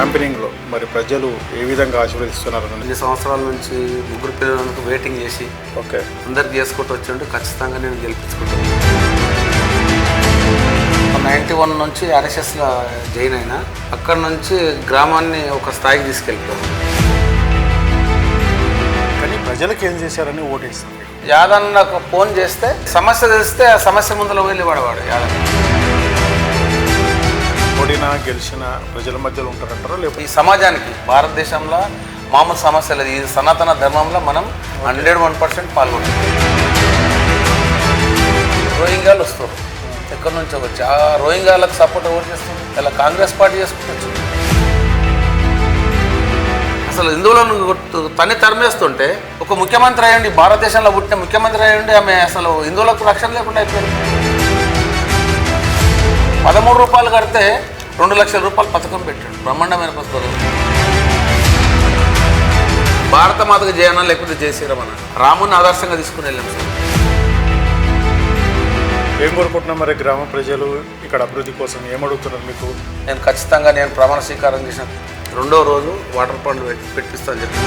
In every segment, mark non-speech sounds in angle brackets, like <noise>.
క్యాంపెయినింగ్లో మరి ప్రజలు ఏ విధంగా ఆశీర్వదిస్తున్నారు ఇన్ని సంవత్సరాల నుంచి ముగ్గురు పిల్లలకు వెయిటింగ్ చేసి ఓకే. అందరికి చేసుకుంటూ వచ్చిండు. ఖచ్చితంగా నేను గెలిపించుకుంటాను. నైంటీ వన్ నుంచి ఆర్ఎస్ఎస్లో జాయిన్ అయినా అక్కడ నుంచి గ్రామాన్ని ఒక స్థాయికి తీసుకెళ్ళిపోయాను. కానీ ప్రజలకు ఏం చేశారని ఓటేస్తారు మీరు. యాదన్ నాకు ఫోన్ చేస్తే సమస్య తెలిస్తే ఆ సమస్య ముందులో వెళ్ళి పడవాడు యాదన్ ఓడినా గెలిచిన ప్రజల మధ్యలో ఉంటారంటారా? లేకపోతే ఈ సమాజానికి భారతదేశంలో మామూలు సమస్యలు ఈ సనాతన ధర్మంలో మనం హండ్రెడ్ వన్ పర్సెంట్ పాల్గొంటాం. రోహింగ్యాలు వస్తారు. ఎక్కడి నుంచి వచ్చి. ఆ రోహింగ్యాలకు సపోర్ట్ ఎవరు చేస్తుంది? ఇలా కాంగ్రెస్ పార్టీ చేసుకుంటూ అసలు హిందువులను తన్ని తరిమేస్తుంటే ఒక ముఖ్యమంత్రి అయ్యండి భారతదేశంలో పుట్టిన ముఖ్యమంత్రి అయ్యండి ఆమె అసలు హిందువులకు రక్షణ లేకుండా అయిపోయింది. పదమూడు రూపాయలు కడితే రెండు లక్షల రూపాయలు పథకం పెట్టాడు. బ్రహ్మాండమైన పథకం భారత మాతకు జయన లేకపోతే జయ శ్రీరామన్న. రాముని ఆదర్శంగా తీసుకుని వెళ్ళాం సార్. ఏం కోరుకుంటున్నాం మరి గ్రామ ప్రజలు ఇక్కడ అభివృద్ధి కోసం ఏం అడుగుతున్నారు మీకు? నేను ఖచ్చితంగా నేను ప్రమాణ స్వీకారం చేసిన రెండో రోజు వాటర్ పండ్లు పెట్టి పెట్టిస్తాను చెప్పి.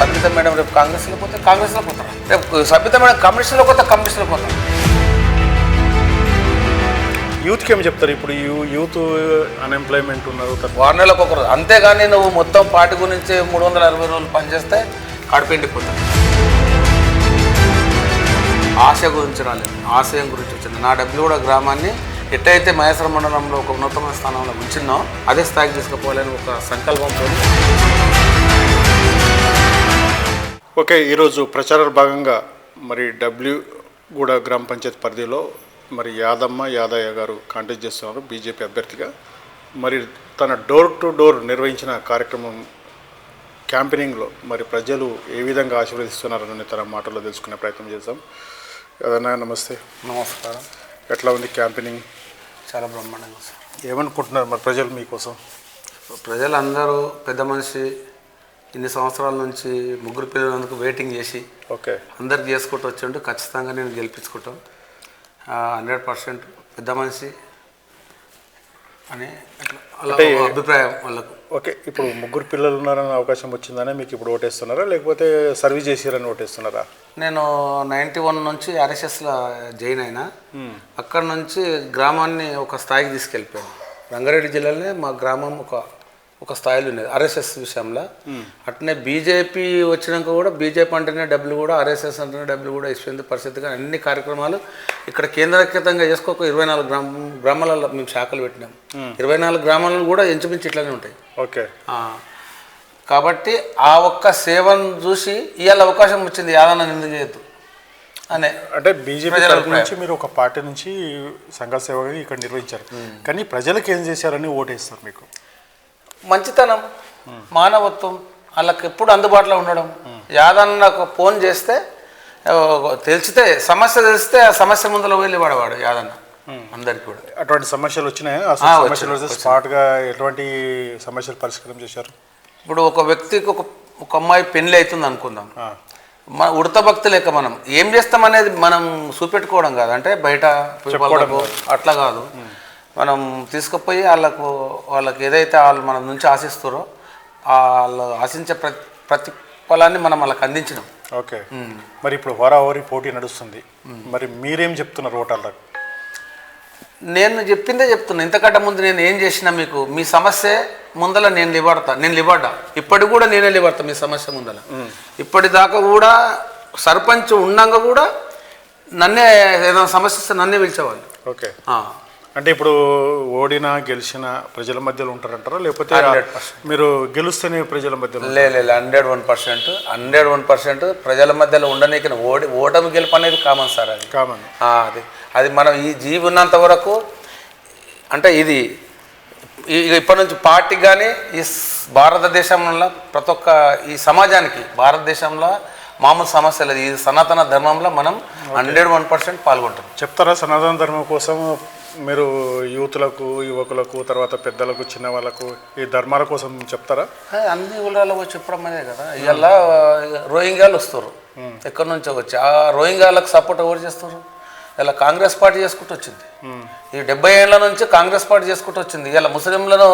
సబిత మేడం రేపు కాంగ్రెస్లో పోతే కాంగ్రెస్లో పోతాను రేపు సబిత మేడం కమ్యూనిస్టులో పోతే కమ్యూనిస్టులో పోతాను యూత్కి ఏం చెప్తారు? ఇప్పుడు యూత్ అన్ఎంప్లాయ్మెంట్ ఉన్నారు వారం నెలకు ఒక రోజు. అంతేగాని నువ్వు మొత్తం పార్టీ గురించి మూడు వందల అరవై రోజులు పనిచేస్తే కడుపెండిపోతావు ఆశ గురించి రాలేదు. ఆశయం గురించి వచ్చింది? నా డబ్బులు కూడా గ్రామాన్ని ఎట్టయితే మహేశ్వర మండలంలో ఒక ఉన్నతమైన స్థానంలో ఉంచిందో అదే స్థాయికి తీసుకుపోవాలని ఒక సంకల్పంతో ఓకే ఈరోజు ప్రచార భాగంగా మరి డబ్ల్యూ గూడ గ్రామ పంచాయతీ పరిధిలో మరి యాదమ్మ యాదయ్య గారు కాంటెస్ట్ చేస్తున్నారు బీజేపీ అభ్యర్థిగా. మరి తన డోర్ టు డోర్ నిర్వహించిన కార్యక్రమం క్యాంపెయినింగ్లో మరి ప్రజలు ఏ విధంగా ఆశీర్వదిస్తున్నారని తన మాటల్లో తెలుసుకునే ప్రయత్నం చేద్దాం. యాదన్న నమస్తే. నమస్కారం. ఎట్లా ఉంది క్యాంపెయినింగ్? చాలా బ్రహ్మాండంగా సార్. ఏమనుకుంటున్నారు మరి ప్రజలు మీకోసం? ప్రజలందరూ పెద్ద మనిషి ఇన్ని సంవత్సరాల నుంచి ముగ్గురు పిల్లలందుకు వెయిటింగ్ చేసి ఓకే. అందరికి చేసుకుంటూ వచ్చిండు ఖచ్చితంగా నేను గెలిపించుకుంటాం. హండ్రెడ్ పర్సెంట్ పెద్ద మనిషి అని అలా అభిప్రాయం వాళ్ళకు. ఓకే ఇప్పుడు ముగ్గురు పిల్లలు ఉన్నారని అవకాశం వచ్చిందనే మీకు ఇప్పుడు ఓటేస్తున్నారా? లేకపోతే సర్వీస్ చేసిరని ఓటేస్తున్నారా? నేను నైంటీ వన్ నుంచి ఆర్ఎస్ఎస్లో జాయిన్ అయినా అక్కడ నుంచి గ్రామాన్ని ఒక స్థాయికి తీసుకెళ్ళిపోయాను. రంగారెడ్డి జిల్లాలోనే మా గ్రామం ఒక ఒక స్థాయిలో ఉండేది. ఆర్ఎస్ఎస్ విషయంలో. అట్నే బీజేపీ వచ్చినాక కూడా బీజేపీ అంటేనే డబ్బులు కూడా ఆర్ఎస్ఎస్ అంటేనే డబ్బులు కూడా ఇస్తుంది పరిస్థితిగా అన్ని కార్యక్రమాలు ఇక్కడ కేంద్రీకృతంగా చేసుకోక ఇరవై నాలుగు గ్రామ గ్రామాలలో మేము శాఖలు పెట్టినాం. ఇరవై నాలుగు గ్రామాలను కూడా ఇంచుమించు ఇట్లానే ఉంటాయి. ఓకే. కాబట్టి ఆ ఒక్క సేవను చూసి ఇవాళ అవకాశం వచ్చింది యాదన్న ఎందుకు చేయొద్దు అనే అంటే బీజేపీ. నుంచి మీరు ఒక పార్టీ నుంచి సంఘ సేవగా ఇక్కడ నిర్వహించారు. కానీ ప్రజలకు ఏం చేశారని ఓటేస్తారు మీకు? మంచితనం మానవత్వం వాళ్ళకి ఎప్పుడు అందుబాటులో ఉండడం. యాదన్న ఫోన్ చేస్తే తెలిసితే సమస్య తెలిస్తే ఆ సమస్య ముందులో వెళ్ళి పడవాడు యాదన్న. అందరికి కూడా. అటువంటి సమస్యలు వచ్చినాయా? సమస్యలు వస్తే స్పాట్గా ఎటువంటి సమస్యలు పరిష్కారం చేశారు? ఇప్పుడు ఒక వ్యక్తికి ఒక ఒక అమ్మాయి పెళ్ళి అవుతుంది అనుకుందాం. మన ఉడత భక్తి లేక మనం ఏం చేస్తాం అనేది మనం చూపెట్టుకోవడం కాదు. అంటే బయట అట్లా కాదు. మనం తీసుకుపోయి వాళ్ళకు వాళ్ళకి ఏదైతే వాళ్ళు మన నుంచి ఆశిస్తారో వాళ్ళు ఆశించే ప్రతి ప్రతిఫలాన్ని మనం వాళ్ళకి అందించినాం ఓకే. మరి ఇప్పుడు హోరాహోరీ పోటీ నడుస్తుంది. మరి మీరేం చెప్తున్నారు ఓటర్లకు? నేను చెప్పిందే చెప్తున్నా. ఇంతకంటే ముందు నేను ఏం చేసినా మీకు మీ సమస్య ముందల నేను లిబడతా నేను లిబడ్డా ఇప్పటికి కూడా నేనే లిబడతా మీ సమస్య ముందల. ఇప్పటిదాకా కూడా సర్పంచ్ ఉండంగా కూడా నన్నే ఏదైనా సమస్య వస్తే నన్నే పిలిచేవాళ్ళు. ఓకే. అంటే ఇప్పుడు ఓడినా గెలిచిన ప్రజల మధ్యలో ఉంటారంటారా? లేకపోతే 100%. మీరు గెలుస్తేనే ప్రజల మధ్యలో లే లే hundred one percent. Hundred one percent ప్రజల మధ్యలో ఉండనీకి ఓడి ఓటమి గెలుపు అనేది కామన్ సార్ అది. కామన్. అది. అది మనం ఈ జీవి ఉన్నంత వరకు అంటే ఇది ఇప్పటి నుంచి పార్టీకి కానీ ఈ భారతదేశంలో ప్రతి ఒక్క ఈ సమాజానికి భారతదేశంలో మామూలు సమస్యలు ఈ సనాతన ధర్మంలో మనం హండ్రెడ్ వన్ పర్సెంట్ పాల్గొంటాం చెప్తారా సనాతన ధర్మం కోసం మీరు యూతులకు యువకులకు తర్వాత పెద్దలకు చిన్న వాళ్ళకు ఈ ధర్మాల కోసం చెప్తారా? అన్ని ఊళ్ళలో చెప్పడం అదే కదా. ఇవాళ రోహింగ్యాలు వస్తారు. ఎక్కడి నుంచో వచ్చి. ఆ రోహింగ్యాలకు సపోర్ట్ ఎవరు చేస్తారు? ఇలా కాంగ్రెస్ పార్టీ చేసుకుంటూ వచ్చింది. ఈ డెబ్బై ఏళ్ళ నుంచి కాంగ్రెస్ పార్టీ చేసుకుంటూ వచ్చింది. ఇలా ముస్లింలను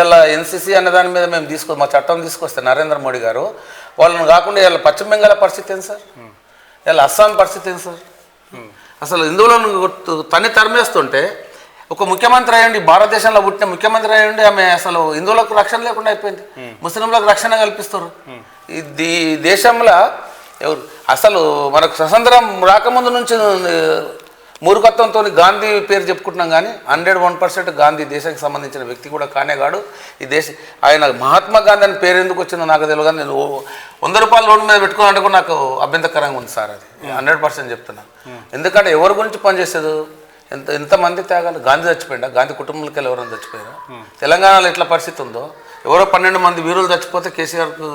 ఇలా ఎన్సీసీ అనే దాని మీద మేము తీసుకో మా చట్టం తీసుకొస్తే నరేంద్ర మోడీ గారు వాళ్ళని కాకుండా ఇలా పశ్చిమ బెంగాల్ పరిస్థితి ఏంటి సార్? ఇలా అస్సాం పరిస్థితి ఏంటి సార్? అసలు హిందువులను తన్ని తరిమేస్తుంటే ఒక ముఖ్యమంత్రి అయ్యండి భారతదేశంలో పుట్టిన ముఖ్యమంత్రి అయ్యండి ఆమె అసలు హిందువులకు రక్షణ లేకుండా అయిపోయింది. ముస్లింలకు రక్షణ కల్పిస్తారు. ఇది దేశంలో ఎవరు? అసలు మనకు స్వతంత్రం రాకముందు నుంచి మూర్ఖత్వంతో గాంధీ పేరు చెప్పుకుంటున్నాం కానీ హండ్రెడ్ వన్ పర్సెంట్ గాంధీ దేశానికి సంబంధించిన వ్యక్తి కూడా కానే కాడు. ఈ దేశ ఆయన మహాత్మా గాంధీ అని పేరు ఎందుకు వచ్చిందో నాకు తెలియదు కానీ నేను వంద రూపాయల రోడ్డు మీద పెట్టుకోవాలంటే కూడా నాకు అభ్యంతరకరంగా ఉంది సార్ అది. హండ్రెడ్ పర్సెంట్ చెప్తున్నాను ఎందుకంటే ఎవరి గురించి పనిచేసేది ఎంత ఎంతమంది త్యాగాలు? గాంధీ చచ్చిపోయిందా గాంధీ కుటుంబంలోకి వెళ్ళి ఎవరైనా చచ్చిపోయారా? తెలంగాణలో ఎట్లా పరిస్థితి ఉందో? ఎవరో పన్నెండు మంది వీరులు చచ్చిపోతే కేసీఆర్కు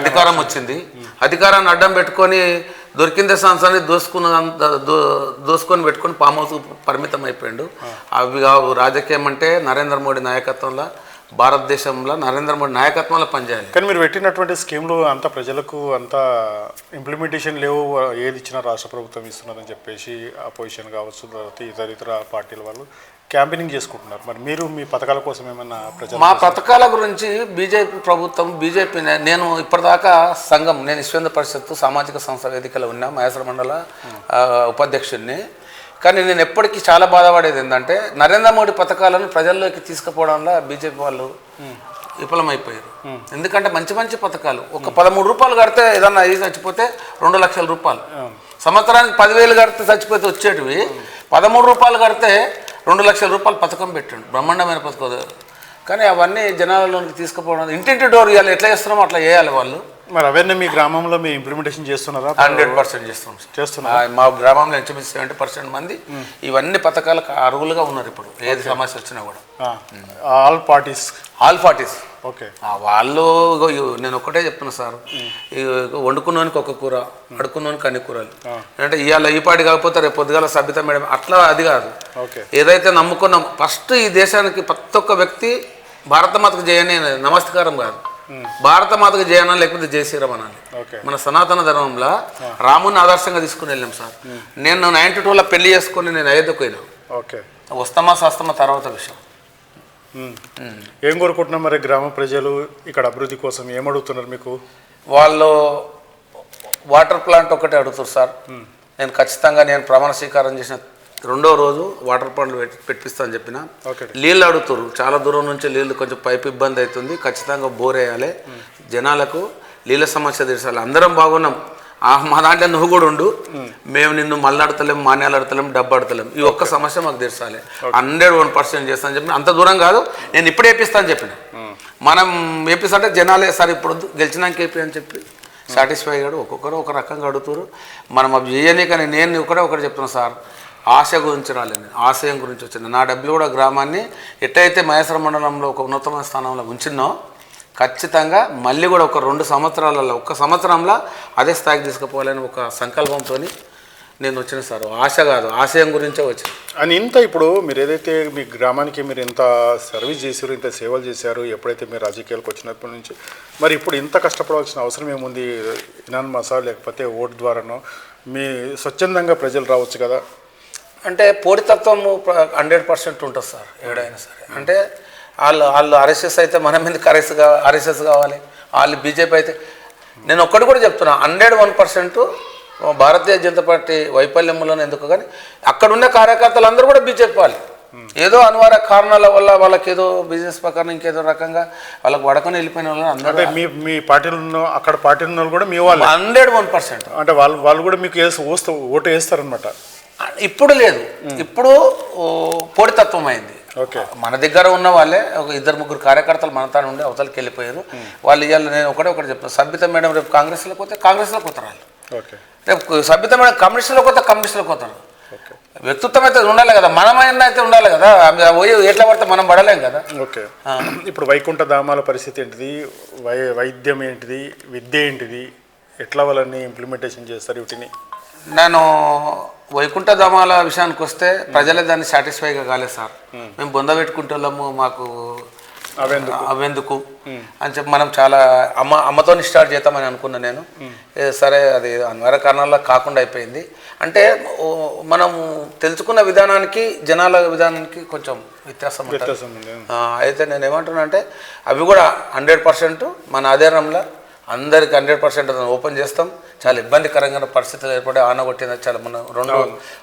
అధికారం వచ్చింది. అధికారాన్ని అడ్డం పెట్టుకొని దొరికిందే సంవత్సరాన్ని దోసుకున్న దోసుకొని పెట్టుకొని హౌస్ పరిమితం అయిపోయాడు. అవి కావు. రాజకీయం అంటే నరేంద్ర మోడీ నాయకత్వంలో భారతదేశంలో నరేంద్ర మోడీ నాయకత్వంలో పనిచేయాలి. కానీ మీరు పెట్టినటువంటి స్కీమ్లు అంత ప్రజలకు అంత ఇంప్లిమెంటేషన్ లేవు ఏది ఇచ్చినా రాష్ట్ర ప్రభుత్వం ఇస్తున్నదని చెప్పేసి అపోజిషన్ కావచ్చు తర్వాత ఇతర ఇతర పార్టీల వాళ్ళు క్యాంపెయినింగ్ చేసుకుంటున్నారు. మరి మీరు మీ పథకాల కోసం ఏమైనా ప్రజలు మా పథకాల గురించి బీజేపీ ప్రభుత్వం బీజేపీ నేను ఇప్పటిదాకా సంఘం నేను విశ్వేంద్ర పరిషత్ సామాజిక సంస్థ వేదికలో ఉన్నా మహేశ్వర మండల ఉపాధ్యక్షుడిని. కానీ నేను ఎప్పటికీ చాలా బాధపడేది ఏంటంటే నరేంద్ర మోడీ పథకాలను ప్రజల్లోకి తీసుకుపోవడంలో బీజేపీ వాళ్ళు విఫలమైపోయారు. ఎందుకంటే మంచి మంచి పథకాలు ఒక పదమూడు రూపాయలు కడితే ఏదన్నా అయ్యి చచ్చిపోతే రెండు లక్షల రూపాయలు. సంవత్సరానికి పదివేలు కడితే చచ్చిపోతే వచ్చేటివి పదమూడు రూపాయలు కడితే రెండు లక్షల రూపాయలు పథకం పెట్టండి బ్రహ్మాండమైన పథకం కానీ అవన్నీ జనాలలోకి తీసుకుపోవడం ఇంటింటి డోర్ ఇవ్వాలి ఎట్లా చేస్తున్నామో అట్లా చేయాలి వాళ్ళు. మరి అవన్నీ మీ గ్రామంలో మీ ఇంప్లిమెంటేషన్ చేస్తున్నారా? హండ్రెడ్ పర్సెంట్ చేస్తున్నాం సార్. చేస్తున్నారు? ఆ, మా గ్రామంలో ఇంచుమించు సెవెంటీ పర్సెంట్ మంది. ఇవన్నీ పథకాలకు అర్హులుగా ఉన్నారు ఇప్పుడు. ఏది సమస్య వచ్చినా కూడా. All parties all parties okay. ఆ వాళ్ళు ఇగో నేను ఒక్కటే చెప్తున్నా సార్. ఇగో వండుకున్నోనికి ఒక కూర అడుకున్నోనికి అన్ని కూరలు. అంటే ఇవాళ ఈ పాటి కాకపోతే రేపు పొద్దుగాల సభ్యత మేడం అట్లా అది కాదు. ఓకే. ఏదైతే నమ్ముకున్నాం ఫస్ట్ ఈ దేశానికి ప్రతి ఒక్క వ్యక్తి భారత మాతకు జయని నమస్కారం కాదు. భారత మాతకు జయనా లేకపోతే జయ శ్రీరామ్ అనాలి. మన సనాతన ధర్మంలో రాముని ఆదర్శంగా తీసుకుని వెళ్ళాం సార్. నేను నైన్టీ టూలో పెళ్ళి చేసుకొని నేను అయోధ్యకు పోయినా. ఓకే. వస్తామా సస్తమా తర్వాత విషయం. ఏం కోరుకుంటున్నారు మరి గ్రామ ప్రజలు ఇక్కడ అభివృద్ధి కోసం? ఏం అడుగుతున్నారు మీకు? వాళ్ళు వాటర్ ప్లాంట్ ఒకటే అడుగుతారు సార్. నేను ఖచ్చితంగా నేను ప్రమాణ స్వీకారం చేసిన రెండో రోజు వాటర్ పెట్టి పెట్టిస్తా అని చెప్పిన నీళ్ళు అడుగుతారు చాలా దూరం నుంచి నీళ్ళు కొంచెం పైపు ఇబ్బంది అవుతుంది. ఖచ్చితంగా బోర్ వేయాలి. జనాలకు నీళ్ళ సమస్య తీర్చాలి అందరం బాగున్నాం. మా దాంట్లో నువ్వు కూడా ఉండు. మేము. నిన్ను మళ్ళాడతలేం మాన్యాలు ఆడతలేం డబ్బు ఆడతలేం ఈ ఒక్క సమస్య మాకు తీర్చాలి హండ్రెడ్ వన్ పర్సెంట్ చేస్తాను చెప్పిన అంత దూరం కాదు. నేను ఇప్పుడే వేపిస్తాను చెప్పిన. మనం వేపిస్తా అంటే జనాలే సార్ ఇప్పుడు గెలిచినాక వేపి అని చెప్పి సాటిస్ఫై అయ్యాడు. ఒక్కొక్కరు ఒక రకంగా అడుగుతారు మనం అవి చేయని కానీ నేను ఒకటే ఒకటి చెప్తున్నా సార్ ఆశ గురించి రాలేదు. ఆశయం గురించి వచ్చింది. నా డబ్బులు కూడా గ్రామాన్ని ఎట్టయితే మహేశ్వర మండలంలో ఒక ఉన్నతమైన స్థానంలో ఉంచినో ఖచ్చితంగా మళ్ళీ కూడా ఒక రెండు సంవత్సరాలలో ఒక్క సంవత్సరంలో అదే స్థాయికి తీసుకుపోవాలని ఒక సంకల్పంతో నేను వచ్చిన సార్. ఆశ కాదు ఆశయం గురించే వచ్చిన అని ఇంత ఇప్పుడు మీరు ఏదైతే మీ గ్రామానికి మీరు ఇంత సర్వీస్ చేశారు ఇంత సేవలు చేశారు ఎప్పుడైతే మీరు రాజకీయాలకు వచ్చినప్పటి నుంచి మరి ఇప్పుడు ఇంత కష్టపడవలసిన అవసరం ఏముంది? ఇనాన్మసా లేకపోతే ఓటు ద్వారానో మీ స్వచ్ఛందంగా ప్రజలు రావచ్చు కదా? అంటే పోటీతత్వము హండ్రెడ్ పర్సెంట్ ఉంటుంది సార్ ఏడైనా సరే. అంటే వాళ్ళు వాళ్ళు ఆర్ఎస్ఎస్ అయితే మనం ఎందుకు ఆర్ఎస్ ఆర్ఎస్ఎస్ కావాలి. వాళ్ళు బీజేపీ అయితే నేను ఒక్కటి కూడా చెప్తున్నా hundred one percent Bharatiya Janata Party వైఫల్యములను ఎందుకు కానీ అక్కడ ఉన్న కార్యకర్తలు అందరూ కూడా బీజేపీ వాళ్ళు. ఏదో అనివార్య కారణాల వల్ల వాళ్ళకి ఏదో బిజినెస్ ప్రకారం ఇంకేదో రకంగా వాళ్ళకి వడకొని వెళ్ళిపోయిన వాళ్ళు అందరూ మీ మీ పార్టీలో అక్కడ పార్టీలో ఉన్న వాళ్ళు కూడా మీ వాళ్ళు. Hundred one percent. అంటే వాళ్ళు వాళ్ళు కూడా మీకు వేసి ఓటు వేస్తారనమాట ఇప్పుడు లేదు. ఇప్పుడు ఓ, పోటీతత్వం అయింది ఓకే. మన దగ్గర ఉన్న వాళ్ళే ఒక ఇద్దరు ముగ్గురు కార్యకర్తలు మనతో ఉండి అవతలకి వెళ్ళిపోయారు. వాళ్ళు ఇవాళ నేను ఒకటే ఒకటి చెప్తాను సభ్యత మేడం రేపు కాంగ్రెస్లోకి పోతే కాంగ్రెస్లోకి పోతారు వాళ్ళు. ఓకే. రేపు సభ్యత మేడం కమ్యూనిస్టులోకి పోతే కమ్యూనిస్టులోకి పోతారు. వ్యక్తిత్వం అయితే ఉండాలి కదా. మనమైనా అయితే ఉండాలి కదా. పోయి ఎట్లా పడితే మనం పడలేం కదా. ఓకే. ఇప్పుడు వైకుంఠ ధామాల పరిస్థితి ఏంటిది? వై వైద్యం ఏంటిది? విద్య ఏంటిది? ఎట్లా వాళ్ళని ఇంప్లిమెంటేషన్ చేస్తారు వీటిని? నేను వైకుంఠ ధామాల విషయానికి వస్తే ప్రజలే దాన్ని సాటిస్ఫైగా కాలేదు సార్. మేము బొంద పెట్టుకుంటున్నాము మాకు అవెందుకు? అవెందుకు అని చెప్పి మనం చాలా అమ్మ అమ్మతో స్టార్ట్ చేద్దామని అనుకున్నా నేను. సరే అది అనివార్య కారణాల కాకుండా అయిపోయింది. అంటే మనం తెలుసుకున్న విధానానికి జనాల విధానానికి కొంచెం వ్యత్యాసం అయితే నేను ఏమంటున్నా అంటే అవి కూడా హండ్రెడ్ పర్సెంట్ మన ఆధారంలో అందరికి హండ్రెడ్ పర్సెంట్ ఓపెన్ చేస్తాం. చాలా ఇబ్బందికరంగా పరిస్థితులు ఏర్పడి ఆన కొట్టింది. చాలా మన రెండు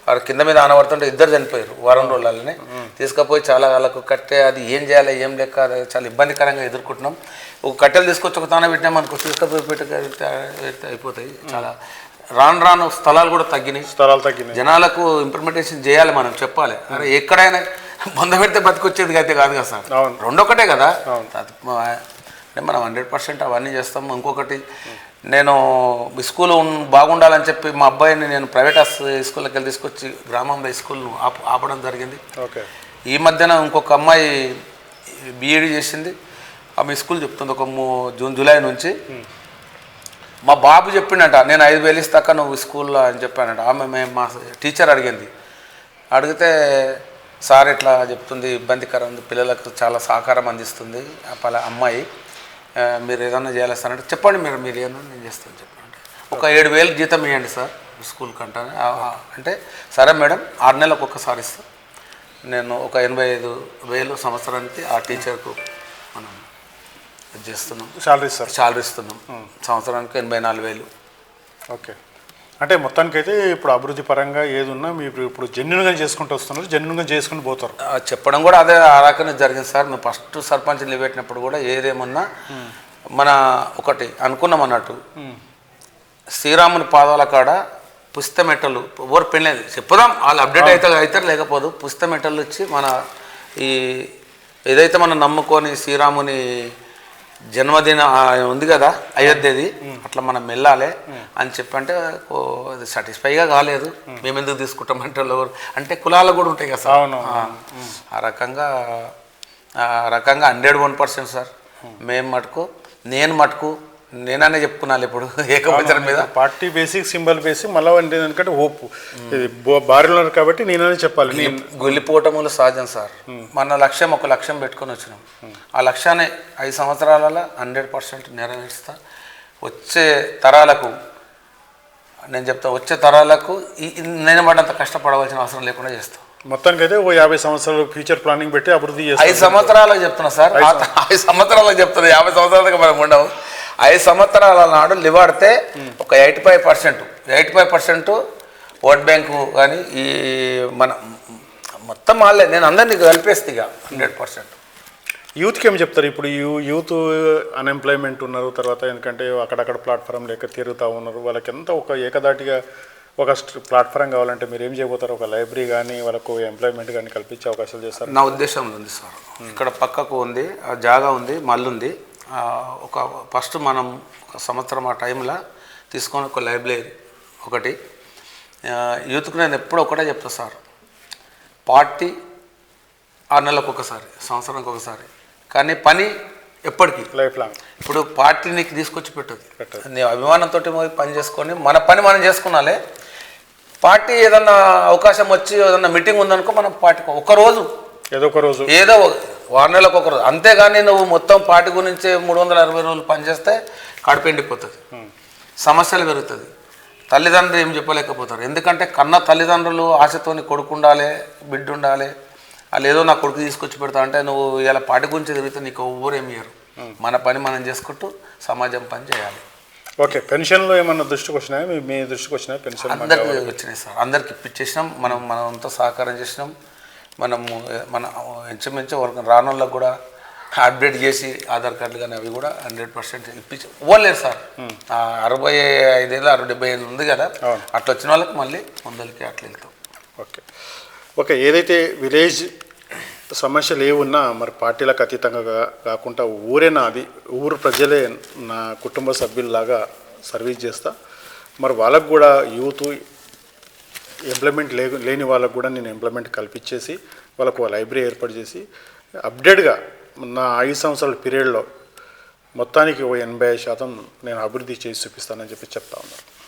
ఆ కింద మీద ఆన పడుతుంటే ఇద్దరు చనిపోయారు వారం రోజులని తీసుకుపోయి చాలా వాళ్ళకు కట్టే అది ఏం చేయాలి ఏం లెక్క చాలా ఇబ్బందికరంగా ఎదుర్కొంటున్నాం. ఒక కట్టెలు తీసుకొచ్చి ఒక తాన పెట్టినా మనకు తీసుకుపోయి పెట్టి అయిపోతాయి. చాలా రాను రాను స్థలాలు కూడా తగ్గినాయి. స్థలాలు తగ్గినాయి. జనాలకు ఇంప్లిమెంటేషన్ చేయాలి మనం చెప్పాలి. అరే ఎక్కడైనా బొంద పెడితే బతికొచ్చేది అయితే కాదు కదా సార్. అవును. రెండు ఒకటే కదా మనం హండ్రెడ్ పర్సెంట్ అవన్నీ చేస్తాం. ఇంకొకటి నేను ఈ స్కూల్ బాగుండాలని చెప్పి మా అబ్బాయిని నేను ప్రైవేట్ స్కూల్కి వెళ్ళి తీసుకొచ్చి గ్రామంలో స్కూల్ను ఆప్ ఆపడం జరిగింది. ఓకే. ఈ మధ్యన ఇంకొక అమ్మాయి బీఈడి చేసింది. ఆమె స్కూల్ చెప్తుంది ఒక మూ- జూన్ జూలై నుంచి. మా బాబు చెప్పిండట నేను ఐదు వేలు ఇస్తాక నువ్వు స్కూల్లో అని చెప్పానట. ఆమె మేము మా టీచర్ అడిగింది. అడిగితే సార్ ఇట్లా చెప్తుంది ఇబ్బందికరం ఉంది పిల్లలకు చాలా సహకారం అందిస్తుంది పల అమ్మాయి. మీరు ఏదన్నా చేయాలి సార్ అంటే చెప్పండి మీరు మీరు ఏదన్నా నేను చేస్తాను చెప్పండి. ఒక ఏడు వేలు జీతం ఇవ్వండి సార్ స్కూల్ కంటే. అంటే సరే మేడం ఆరు నెలలకు ఒక్కసారి ఇస్తాం. నేను ఒక ఎనభై ఐదు వేలు సంవత్సరానికి ఆ టీచర్కు మనం చేస్తున్నాం. శాలరీ సార్ శాలరీ ఇస్తున్నాం. సంవత్సరానికి ఎనభై నాలుగు వేలు. ఓకే. అంటే మొత్తానికైతే ఇప్పుడు అభివృద్ధి పరంగా ఏది ఉన్నా మీరు ఇప్పుడు జెన్యున్గా చేసుకుంటూ వస్తున్నారు జెన్యున్గా చేసుకుని పోతారు. చెప్పడం కూడా అదే ఆ రకంగా జరిగింది సార్. మేము ఫస్ట్ సర్పంచ్ నిలబెట్టినప్పుడు కూడా ఏదేమన్నా మన ఒకటి అనుకున్నాం అన్నట్టు. శ్రీరాముని పాదాల కాడ పుస్తమెట్టలు ఎవరు పెళ్ళలేదు చెప్పుదాం వాళ్ళు అప్డేట్ అయితే అవుతారు లేకపోదు పుస్తమెట్టలు వచ్చి మన ఈ ఏదైతే మనం నమ్ముకొని శ్రీరాముని జన్మదిన ఉంది కదా అయోధ్యది. అట్లా మనం వెళ్ళాలి అని చెప్పంటే అది సాటిస్ఫైగా కాలేదు. మేము ఎందుకు తీసుకుంటామంటే వాళ్ళు ఎవరు? అంటే కులాలు కూడా ఉంటాయి కదా సార్. అవును, ఆ, ఆ రకంగా ఆ రకంగా హండ్రెడ్ వన్ పర్సెంట్ సార్. మేము మటుకు నేను మటుకు నేననే చెప్పుకున్నాను ఇప్పుడు <laughs> ఏకవచనం మీద. పార్టీ బేసిక్ సింబల్ బేసి మళ్ళీ అంటే ఎందుకంటే హోప్. ఇది భార్యలు ఉన్నారు కాబట్టి నేనని చెప్పాలి. నేను గొల్లిపోవటములు సహజం సార్. మన లక్ష్యం ఒక లక్ష్యం పెట్టుకొని వచ్చినాం. ఆ లక్ష్యాన్ని ఐదు సంవత్సరాలలో హండ్రెడ్ పర్సెంట్ నెరవేరుస్తా. వచ్చే తరాలకు నేను చెప్తా వచ్చే తరాలకు నేను పడంత కష్టపడవలసిన అవసరం లేకుండా చేస్తాం. మొత్తానికైతే ఓ యాభై సంవత్సరాలు ఫ్యూచర్ ప్లానింగ్ పెట్టి అభివృద్ధి ఐదు చేస్తారు సంవత్సరాలకు చెప్తున్నా సార్. ఐదు సంవత్సరాలకు చెప్తున్నా. యాభై సంవత్సరాలకు మనం ఉండవు. ఐదు సంవత్సరాల నాడు లివాడితే ఒక eighty five percent. Eighty five percent vote bank కానీ ఈ మన మొత్తం వాళ్ళే. నేను అందరినీ కలిపేస్తే ఇక హండ్రెడ్ పర్సెంట్. యూత్కి ఏం చెప్తారు? ఇప్పుడు యూ యూత్ అన్ఎంప్లాయ్మెంట్ ఉన్నారు తర్వాత ఎందుకంటే అక్కడక్కడ ప్లాట్ఫామ్ లేక తిరుగుతూ ఉన్నారు. వాళ్ళకి ఎంత ఒక ఏకదాటిగా ఒక ప్లాట్ఫామ్ కావాలంటే మీరు ఏం చేయబోతారు? ఒక లైబ్రరీ కానీ వాళ్ళకు ఎంప్లాయ్మెంట్ కానీ కల్పించే అవకాశాలు చేస్తారు? నా ఉద్దేశం ఉంది సార్. ఇక్కడ పక్కకు ఉంది ఆ జాగా ఉంది మల్లు ఉంది ఒక ఫస్ట్ మనం ఒక సంవత్సరం ఆ టైంలో తీసుకొని ఒక లైబ్రరీ ఒకటి. యూత్కి నేను ఎప్పుడు ఒకటే చెప్తా సార్. పార్టీ ఆరు నెలలకు ఒకసారి సంవత్సరానికి ఒకసారి. కానీ పని ఎప్పటికీ. లైఫ్ లాంగ్ ఇప్పుడు పార్టీ నీకు తీసుకొచ్చి పెట్టదు. నీ అభిమానంతో పని చేసుకొని మన పని మనం చేసుకున్నాలే. పార్టీ ఏదన్నా అవకాశం వచ్చి ఏదన్నా మీటింగ్ ఉందనుకో మనం పార్టీకి ఒక రోజు ఏదో ఒక రోజు. ఏదో వారం నెలలకు ఒక రోజు అంతేగాని నువ్వు మొత్తం పార్టీ గురించి మూడు వందల అరవై రోజులు పనిచేస్తే కడుపు ఎండిపోతుంది. సమస్యలు పెరుగుతుంది. తల్లిదండ్రులు ఏం చెప్పలేకపోతారు. ఎందుకంటే కన్న తల్లిదండ్రులు ఆశతోని కొడుకు ఉండాలి బిడ్డ ఉండాలి వాళ్ళు ఏదో నా కొడుకు తీసుకొచ్చి పెడతా అంటే నువ్వు ఇలా పార్టీ గురించి తిరిగితే నీకు ఎవ్వరు ఏమి ఇయ్యరు. మన పని మనం చేసుకుంటూ సమాజం పని చేయాలి. ఓకే పెన్షన్లో ఏమన్నా దృష్టికి వచ్చినాయా? మీ దృష్టికి వచ్చినాయా పెన్షన్ అందరికి. వచ్చినాయి సార్. అందరికి ఇప్పించేసినాం. మనం మనం అంతా సహకారం చేసినాం. మనము మన ఇంచుమించు వరకు రానోళ్ళకు కూడా అప్డేట్ చేసి ఆధార్ కార్డులు కానీ అవి కూడా హండ్రెడ్ పర్సెంట్ ఇప్పించి ఇవ్వలేదు సార్. అరవై ఐదేళ్ళు అరవై డెబ్బై ఐదు ఉంది కదా. అట్లా వచ్చిన వాళ్ళకి మళ్ళీ ముందరికి అట్లా వెళ్తాం. ఓకే. ఓకే ఏదైతే విలేజ్ సమస్యలు ఏమున్నా మరి పార్టీలకు అతీతంగా కాకుండా ఊరే నాది ఊరు ప్రజలే నా కుటుంబ సభ్యుల్లాగా సర్వీస్ చేస్తా. మరి వాళ్ళకు కూడా యూత్ ఎంప్లాయ్మెంట్ లే లేని వాళ్ళకు కూడా నేను ఎంప్లాయ్మెంట్ కల్పించేసి వాళ్ళకు లైబ్రరీ ఏర్పాటు చేసి అప్డేట్గా నా ఐదు సంవత్సరాల పీరియడ్లో మొత్తానికి ఓ ఎనభై శాతం నేను అభివృద్ధి చేసి చూపిస్తానని చెప్పి చెప్తా ఉన్నాను